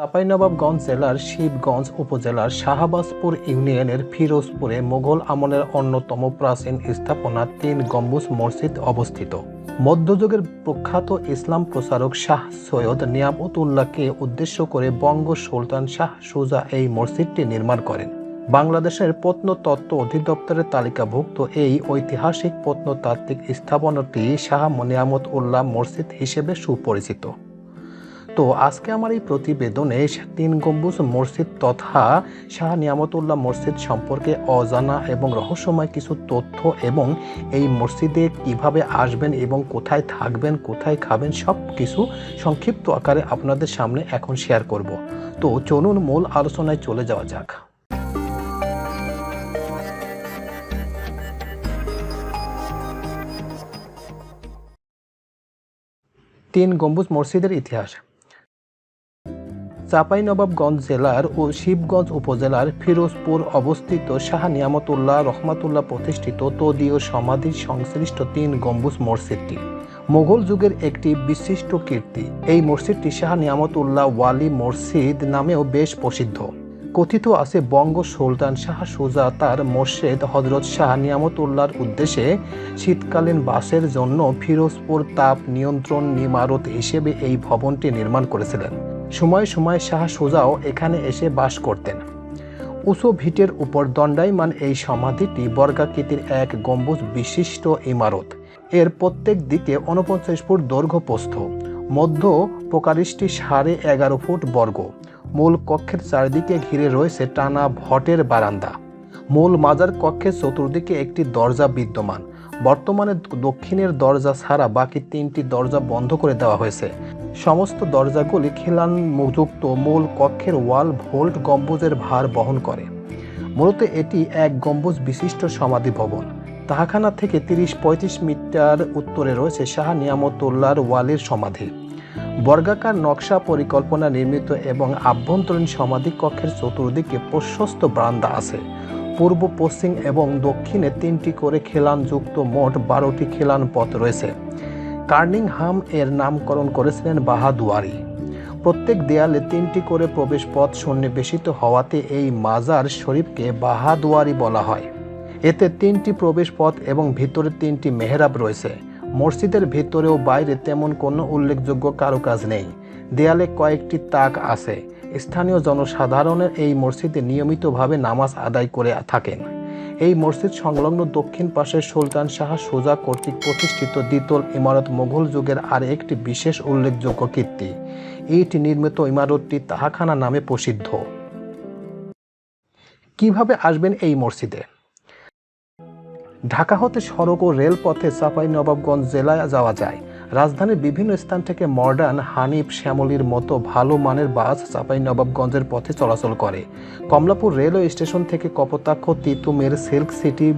চাঁপাইনবাবগঞ্জ জেলার শিবগঞ্জ উপজেলার শাহবাজপুর ইউনিয়নের ফিরোজপুরে মোগল আমলের অন্যতম প্রাচীন স্থাপনা তিন গম্বুজ মসজিদ অবস্থিত। মধ্যযুগের প্রখ্যাত ইসলাম প্রচারক শাহ সৈয়দ নিয়ামতুল্লাহকে উদ্দেশ্য করে বঙ্গ সুলতান শাহ সুজা এই মসজিদটি নির্মাণ করেন। বাংলাদেশের প্রত্নতত্ত্ব অধিদপ্তরের তালিকাভুক্ত এই ঐতিহাসিক প্রত্নতাত্ত্বিক স্থাপনাটি শাহ নিয়ামত উল্লাহ মসজিদ হিসেবে সুপরিচিত। তো আজকে আমার এই প্রতিবেদনে তিন গম্বুজ মসজিদ তথা শাহ নিয়ামতুল্লাহ মসজিদ সম্পর্কে অজানা এবং রহস্যময় কিছু তথ্য এবং এই মসজিদে কীভাবে আসবেন এবং কোথায় থাকবেন, কোথায় খাবেন সব কিছু সংক্ষিপ্ত আকারে আপনাদের সামনে এখন শেয়ার করব। তো চলুন মূল আলোচনায় চলে যাওয়া যাক। তিন গম্বুজ মসজিদের ইতিহাস। চাঁপাইনবাবগঞ্জ জেলার ও শিবগঞ্জ উপজেলার ফিরোজপুর অবস্থিত শাহ নিয়ামতুল্লাহ রহমাতুল্লাহ প্রতিষ্ঠিত তদীয় সমাধির সংশ্লিষ্ট তিন গম্বুজ মসজিদটি মোগল যুগের একটি বিশিষ্ট কীর্তি। এই মসজিদটি শাহ নিয়ামতুল্লাহ ওয়ালি মসজিদ নামেও বেশ প্রসিদ্ধ। কথিত আছে বঙ্গ সুলতান শাহ সুজা তার মসজিদ হজরত শাহ নিয়ামতুল্লাহর উদ্দেশ্যে শীতকালীন বাসের জন্য ফিরোজপুর তাপ নিয়ন্ত্রণ নিমারত হিসেবে এই ভবনটি নির্মাণ করেছিলেন। সময় সময় শাহ সুজাও এখানে এসে বাস করতেন। উঁচু ভিটের উপর দণ্ডায়মান এই সমাধিটি বর্গাকৃতির এক গম্বুজ বিশিষ্ট ইমারত। এর প্রত্যেক দিকে উনপঞ্চাশ ফুট দৈর্ঘ্য প্রস্থ মধ্য প্রকারিষ্টি সাড়ে এগারো ফুট বর্গ। মূল কক্ষের চারদিকে ঘিরে রয়েছে টানা ভটের বারান্দা। মূল মাজার কক্ষের চতুর্দিকে একটি দরজা বিদ্যমান। বর্তমানে দক্ষিণের দরজা ছাড়া বাকি তিনটি দরজা বন্ধ করে দেওয়া হয়েছে। সমস্ত দরজাগুলি খিলান যুক্ত মূল কক্ষের ওয়াল ভোল্ট গম্বুজের ভার বহন করে। মূলত এটি এক গম্বুজ বিশিষ্ট সমাধি ভবন। তাহাখানা থেকে তিরিশ পঁয়ত্রিশ মিটার উত্তরে রয়েছে শাহ নিয়ামতুল্লাহর ওয়ালির সমাধি। বর্গাকার নকশা পরিকল্পনা নির্মিত এবং আভ্যন্তরীণ সমাধি কক্ষের চতুর্দিকে প্রশস্ত ব্রান্দা আছে। পূর্ব, পশ্চিম এবং দক্ষিণে তিনটি করে খিলানযুক্ত মোট বারোটি খিলান পথ রয়েছে। কার্নিংহাম এর নামকরণ করেছিলেন বাহাদুয়ারি। প্রত্যেক দেয়ালে তিনটি করে প্রবেশ পথ সন্নিবেশিত হওয়াতে এই মাজার শরীফকে বাহাদুয়ারি বলা হয়। এতে তিনটি প্রবেশ পথ এবং ভিতরে তিনটি মেহরাব রয়েছে। মসজিদের ভিতরে ও বাইরে তেমন কোনো উল্লেখযোগ্য কারুকাজ নেই। দেয়ালে কয়েকটি তাক আছে। স্থানীয় জনসাধারণের এই মসজিদে নিয়মিতভাবে নামাজ আদায় করে থাকেন। এই মসজিদ সংলগ্ন দক্ষিণ পাশে সুলতান শাহ সোজা কর্তৃক প্রতিষ্ঠিত দ্বিতল ইমারত মোঘল যুগের আর একটি বিশেষ উল্লেখযোগ্য কীর্তি। এইটি নির্মিত ইমারতটি তাহাখানা নামে প্রসিদ্ধ। কীভাবে আসবেন এই মসজিদে? ঢাকা হতে সড়ক ও রেলপথে চাপাই নবাবগঞ্জ জেলায় যাওয়া যায়। রাজধানীর বিভিন্ন স্থান থেকে মডার্ন হানিফ শ্যামলির মতো ভালো মানের বাস চাপাই নবাবগঞ্জের পথে চলাচল করে। কমলাপুর রেলওয়ে স্টেশন থেকে কপোতাক্ষ, তিতুমের সিল্ক সিটি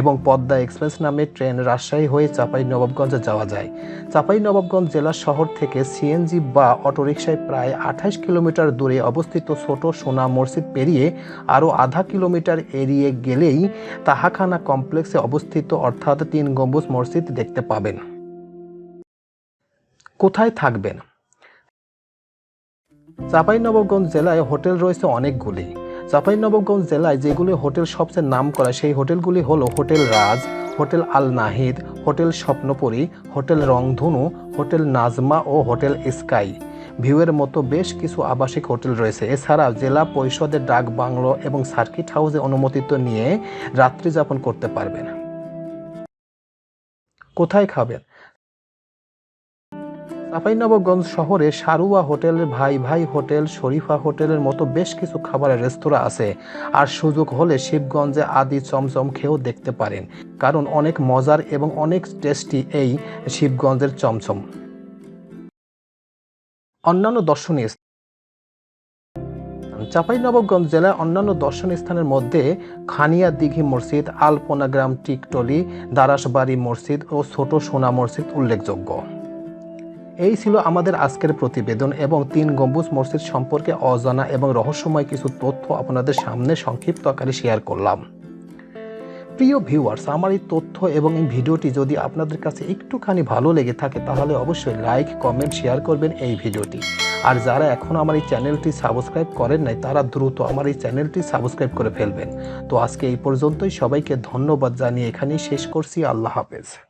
এবং পদ্মা এক্সপ্রেস নামে ট্রেন রাজশাহী হয়ে চাপাই নবাবগঞ্জে যাওয়া যায়। চাপাই নবাবগঞ্জ জেলা শহর থেকে সিএনজি বা অটোরিকশায় প্রায় আঠাশ কিলোমিটার দূরে অবস্থিত ছোট সোনা মসজিদ পেরিয়ে আরও আধা কিলোমিটার এড়িয়ে গেলেই তাহাখানা কমপ্লেক্সে অবস্থিত, অর্থাৎ তিন গম্বুজ মসজিদ দেখতে পাবেন। কোথায় থাকবেন? চাঁপাইনবাবগঞ্জ জেলায় হোটেল রয়েছে অনেকগুলি চাঁপাইনবাবগঞ্জ জেলায় যেগুলি হোটেল সবচেয়ে নাম করা সেই হোটেলগুলি হলো hotel Raj, hotel Al Nahid, hotel Swapnapuri, hotel Rongdhonu, hotel Najma ও হোটেল স্কাই। ভিউয়ের মতো বেশ কিছু আবাসিক হোটেল রয়েছে। এছাড়া জেলা পরিষদের ডাক বাংলো এবং সার্কিট হাউসে অনুমোদিত নিয়ে রাত্রি যাপন করতে পারবেন। কোথায় খাবেন? চাঁপাইনবাবগঞ্জ শহরে সারুয়া হোটেলের ভাই ভাই হোটেল, শরীফা হোটেলের মতো বেশ কিছু খাবারের রেস্তোরাঁ আছে। আর সুযোগ হলে শিবগঞ্জে আদি চমচম খেয়েও দেখতে পারেন। কারণ অনেক মজার এবং অনেক টেস্টি এই শিবগঞ্জের চমচম। অন্যান্য দর্শনীয় স্থান। চাঁপাইনবাবগঞ্জ জেলার অন্যান্য দর্শনীয় স্থানের মধ্যে খানিয়া দিঘি মসজিদ, আলপনা গ্রাম টিকটলি দারাসবাড়ি মসজিদ ও ছোট সোনা মসজিদ উল্লেখযোগ্য। এই ছিল আমাদের আজকের প্রতিবেদন এবং তিন গম্বুজ মসজিদ সম্পর্কে অজানা এবং রহস্যময় কিছু তথ্য আপনাদের সামনে সংক্ষিপ্ত আকারে শেয়ার করলাম। প্রিয় ভিউয়ার্স আমার এই তথ্য এবং এই ভিডিওটি যদি আপনাদের কাছে একটুখানি ভালো লেগে থাকে, তাহলে অবশ্যই লাইক কমেন্ট শেয়ার করবেন এই ভিডিওটি। আর যারা এখন আমার এই চ্যানেলটি সাবস্ক্রাইব করেন নাই, তারা দ্রুত আমার এই চ্যানেলটি সাবস্ক্রাইব করে ফেলবেন। তো আজকে এই পর্যন্তই, সবাইকে ধন্যবাদ জানিয়ে এখানেই শেষ করছি। আল্লাহ হাফেজ।